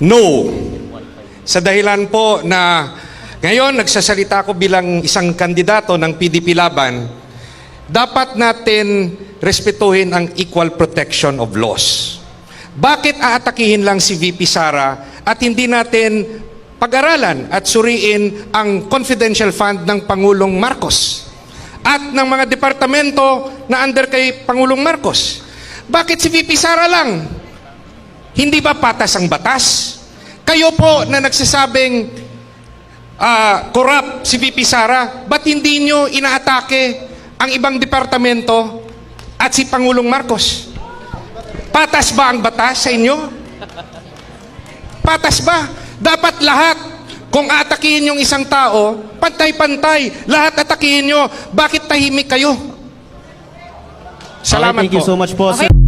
No. Sa dahilan po na ngayon nagsasalita ko bilang isang kandidato ng PDP Laban, dapat natin respetuhin ang equal protection of laws. Bakit aatakihin lang si VP Sara at hindi natin pag-aralan at suriin ang confidential fund ng Pangulong Marcos at ng mga departamento na under kay Pangulong Marcos? Bakit si VP Sara lang? Hindi ba patas ang batas? Kayo po na nagsasabing ah, corrupt si VP Sara, ba't hindi nyo inaatake ang ibang departamento at si Pangulong Marcos? Patas ba ang batas sa inyo? Patas ba? Dapat lahat, kung atakihin yung isang tao, pantay-pantay, lahat atakihin nyo. Bakit tahimik kayo? Salamat Okay, thank you po. so much po, sir. Okay.